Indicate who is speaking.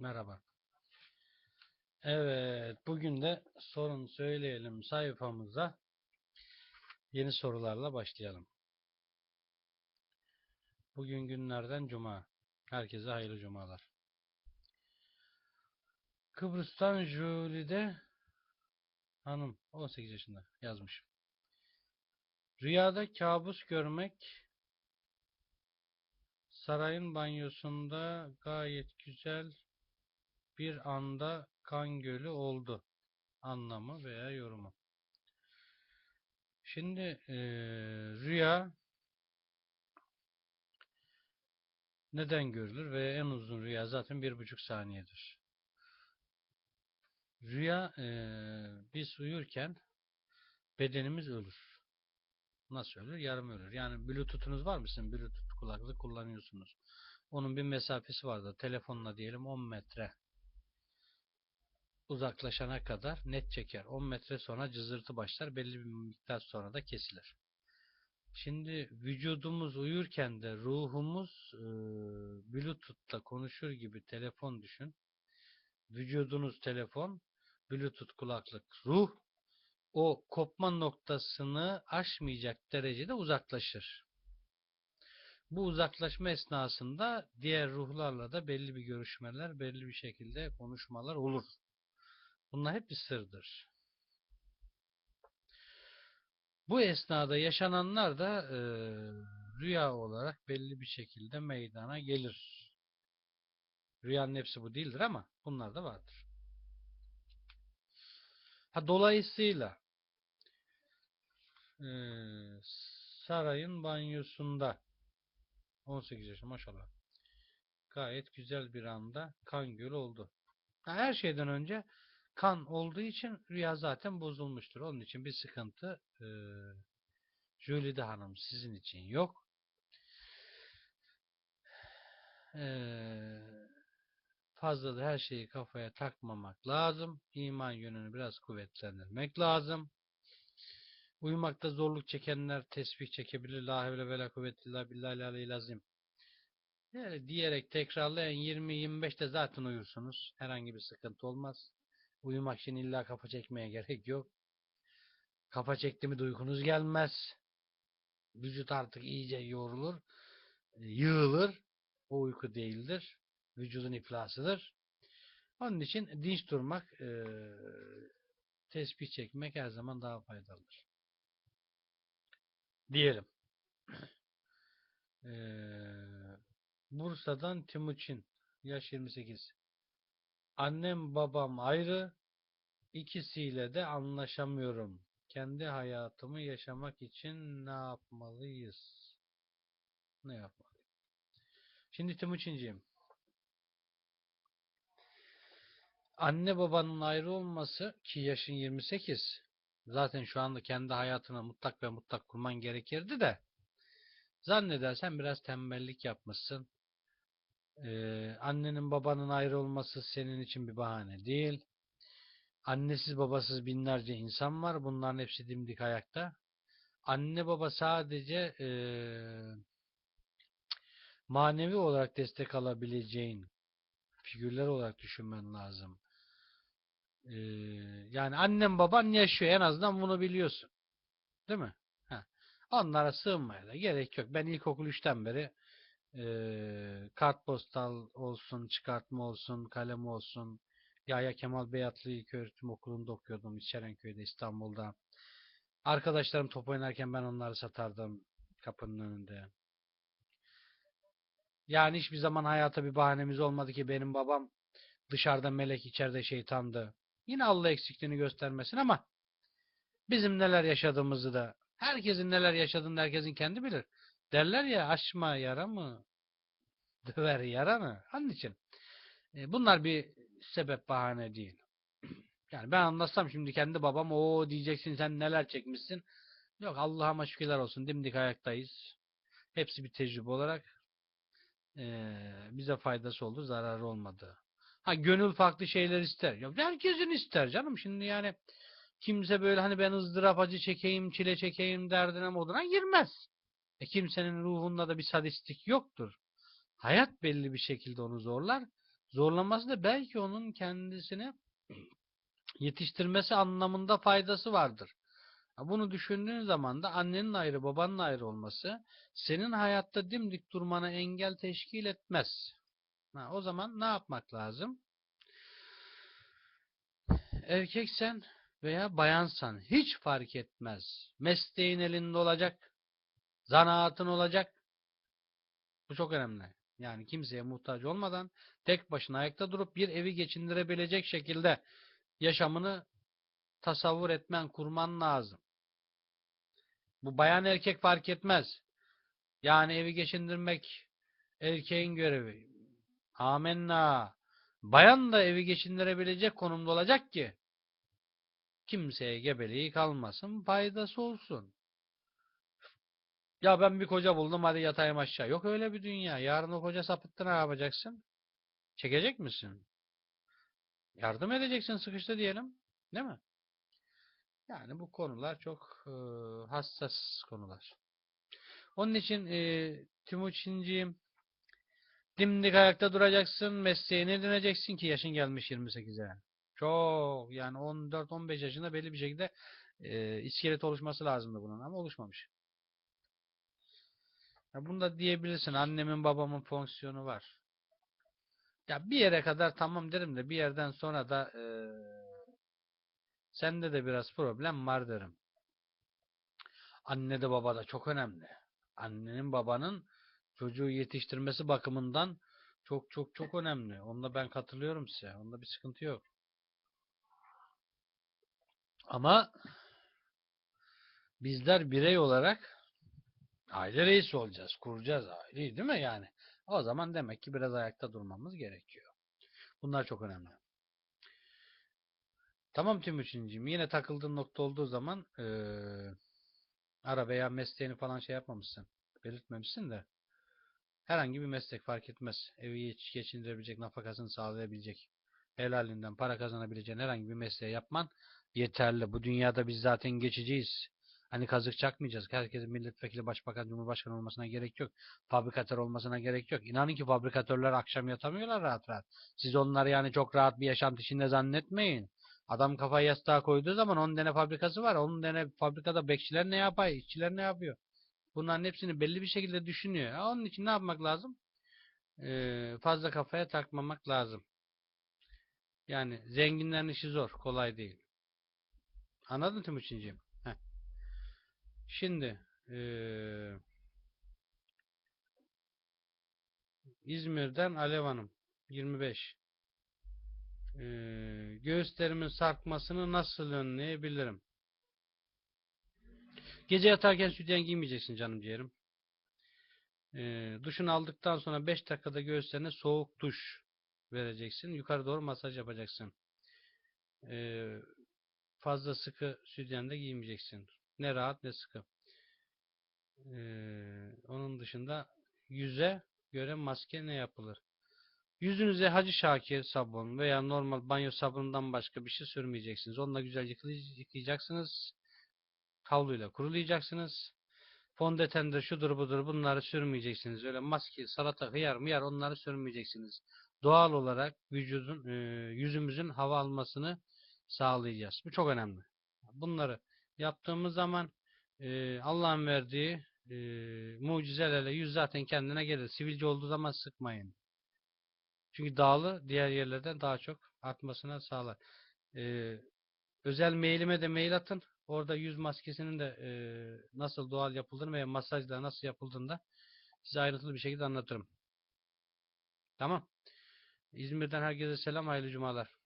Speaker 1: Merhaba. Evet, bugün de sorun söyleyelim sayfamıza yeni sorularla başlayalım. Bugün günlerden cuma. Herkese hayırlı cumalar. Kıbrıs'tan Jülide hanım 18 yaşında yazmış. Rüyada kabus görmek sarayın banyosunda gayet güzel bir anda kan gölü oldu. Anlamı veya yorumu. Şimdi eee, rüya neden görülür ve en uzun rüya zaten bir buçuk saniyedir. Rüya eee, biz uyurken bedenimiz ölür. Nasıl ölür? Yarım ölür. Yani Bluetooth'unuz var mı sizin? Bluetooth kulaklık kullanıyorsunuz. Onun bir mesafesi vardır. Telefonla diyelim 10 metre uzaklaşana kadar net çeker. 10 metre sonra cızırtı başlar. Belli bir miktar sonra da kesilir. Şimdi vücudumuz uyurken de ruhumuz e, Bluetooth'la konuşur gibi telefon düşün. Vücudunuz telefon, Bluetooth kulaklık ruh o kopma noktasını aşmayacak derecede uzaklaşır. Bu uzaklaşma esnasında diğer ruhlarla da belli bir görüşmeler, belli bir şekilde konuşmalar olur. Bunlar hep bir sırdır. Bu esnada yaşananlar da e, rüya olarak belli bir şekilde meydana gelir. Rüyanın hepsi bu değildir ama bunlar da vardır. Ha, dolayısıyla e, sarayın banyosunda 18 yaşında maşallah gayet güzel bir anda kan gölü oldu. Ha, her şeyden önce kan olduğu için rüya zaten bozulmuştur. Onun için bir sıkıntı e, Jülide Hanım sizin için yok. E, fazla da her şeyi kafaya takmamak lazım. İman yönünü biraz kuvvetlendirmek lazım. Uyumakta zorluk çekenler tesbih çekebilir. La havle ve la kuvvete illa billahi aleyhil azim. Yani diyerek tekrarlayan 20-25'te zaten uyursunuz. Herhangi bir sıkıntı olmaz. Uyumak için illa kafa çekmeye gerek yok. Kafa çekti mi de uykunuz gelmez. Vücut artık iyice yorulur. Yığılır. O uyku değildir. Vücudun iflasıdır. Onun için dinç durmak, eee tesbih çekmek her zaman daha faydalıdır. Diyelim. Eee, Bursa'dan Timuçin. Yaş 28. Annem babam ayrı. İkisiyle de anlaşamıyorum. Kendi hayatımı yaşamak için ne yapmalıyız? Ne yapmalıyım? Şimdi Timuçinciğim. Anne babanın ayrı olması ki yaşın 28. Zaten şu anda kendi hayatını mutlak ve mutlak kurman gerekirdi de zannedersen biraz tembellik yapmışsın. Ee, annenin babanın ayrı olması senin için bir bahane değil. Annesiz babasız binlerce insan var. Bunların hepsi dimdik ayakta. Anne baba sadece eee, manevi olarak destek alabileceğin figürler olarak düşünmen lazım. Eee, yani annem baban yaşıyor. En azından bunu biliyorsun. Değil mi? Ha. Onlara sığınmaya da gerek yok. Ben ilkokul 3'ten beri eee kartpostal olsun, çıkartma olsun, kalem olsun. Yahya Kemal Beyatlı İlköğretim Okulu'nda okuyordum İçerenköy'de İstanbul'da. Arkadaşlarım top oynarken ben onları satardım kapının önünde. Yani hiçbir zaman hayata bir bahanemiz olmadı ki benim babam dışarıda melek içeride şeytandı. Yine Allah eksikliğini göstermesin ama bizim neler yaşadığımızı da herkesin neler yaşadığını herkesin kendi bilir. Derler ya açma yara mı? Döver yara mı? Onun için. E, bunlar bir sebep bahane değil. Yani ben anlatsam şimdi kendi babam o diyeceksin sen neler çekmişsin. Yok Allah'ıma şükürler olsun dimdik ayaktayız. Hepsi bir tecrübe olarak e, bize faydası oldu zararı olmadı. Ha gönül farklı şeyler ister. Yok herkesin ister canım şimdi yani kimse böyle hani ben ızdırap acı çekeyim çile çekeyim derdine moduna girmez. E kimsenin ruhunda da bir sadistlik yoktur. Hayat belli bir şekilde onu zorlar. Zorlaması da belki onun kendisini yetiştirmesi anlamında faydası vardır. Bunu düşündüğün zaman da annenin ayrı, babanın ayrı olması senin hayatta dimdik durmana engel teşkil etmez. Ha, o zaman ne yapmak lazım? Erkeksen veya bayansan hiç fark etmez. Mesleğin elinde olacak, zanaatın olacak. Bu çok önemli. Yani kimseye muhtaç olmadan tek başına ayakta durup bir evi geçindirebilecek şekilde yaşamını tasavvur etmen, kurman lazım. Bu bayan erkek fark etmez. Yani evi geçindirmek erkeğin görevi. Amenna. Bayan da evi geçindirebilecek konumda olacak ki kimseye gebeliği kalmasın, faydası olsun. Ya ben bir koca buldum hadi yatayım aşağı. Yok öyle bir dünya. Yarın o koca sapıttı ne yapacaksın? Çekecek misin? Yardım edeceksin sıkıştı diyelim. Değil mi? Yani bu konular çok e, hassas konular. Onun için e, Timuçinciğim dimdik ayakta duracaksın, mesleğini edineceksin ki yaşın gelmiş 28'e. Çok yani 14-15 yaşında belli bir şekilde e, iskelet oluşması lazımdı bunun ama oluşmamış. Ya bunu da diyebilirsin. Annemin babamın fonksiyonu var. Ya bir yere kadar tamam derim de bir yerden sonra da e, sende de biraz problem var derim. Anne de baba da çok önemli. Annenin babanın çocuğu yetiştirmesi bakımından çok çok çok önemli. Onda ben katılıyorum size. Onda bir sıkıntı yok. Ama bizler birey olarak aile reisi olacağız. Kuracağız aileyi değil mi yani? O zaman demek ki biraz ayakta durmamız gerekiyor. Bunlar çok önemli. Tamam Timuçin'cim. Yine takıldığın nokta olduğu zaman eee ara veya mesleğini falan şey yapmamışsın. Belirtmemişsin de. Herhangi bir meslek fark etmez. Evi geç- geçindirebilecek, nafakasını sağlayabilecek, helalinden para kazanabileceğin herhangi bir mesleği yapman yeterli. Bu dünyada biz zaten geçeceğiz. Hani kazık çakmayacağız. Herkesin milletvekili, başbakan, cumhurbaşkanı olmasına gerek yok. Fabrikatör olmasına gerek yok. İnanın ki fabrikatörler akşam yatamıyorlar rahat rahat. Siz onları yani çok rahat bir yaşantı içinde zannetmeyin. Adam kafayı yastığa koyduğu zaman 10 tane fabrikası var. 10 tane fabrikada bekçiler ne yapıyor, işçiler ne yapıyor? Bunların hepsini belli bir şekilde düşünüyor. Onun için ne yapmak lazım? Ee, fazla kafaya takmamak lazım. Yani zenginlerin işi zor, kolay değil. Anladın Timuçin'ciğim? Şimdi ee, İzmir'den Alev Hanım 25 ee, göğüslerimin sarkmasını nasıl önleyebilirim? Gece yatarken sütyen giymeyeceksin canım ciğerim. Ee, duşunu aldıktan sonra 5 dakikada göğüslerine soğuk duş vereceksin. Yukarı doğru masaj yapacaksın. Ee, fazla sıkı sütyen de giymeyeceksin. Ne rahat ne sıkı. Ee, onun dışında yüze göre maske ne yapılır? Yüzünüze Hacı Şakir sabun veya normal banyo sabunundan başka bir şey sürmeyeceksiniz. Onunla güzel yıkay- yıkayacaksınız. Havluyla kurulayacaksınız. Fondötendir, şudur budur bunları sürmeyeceksiniz. Öyle maske, salata, hıyar mıyar onları sürmeyeceksiniz. Doğal olarak vücudun, yüzümüzün hava almasını sağlayacağız. Bu çok önemli. Bunları yaptığımız zaman e, Allah'ın verdiği e, mucizelerle yüz zaten kendine gelir. Sivilce olduğu zaman sıkmayın. Çünkü dağlı diğer yerlerden daha çok artmasına sağlar. E, özel mailime de mail atın. Orada yüz maskesinin de e, nasıl doğal yapıldığını veya masajla nasıl yapıldığını da size ayrıntılı bir şekilde anlatırım. Tamam. İzmir'den herkese selam, hayırlı cumalar.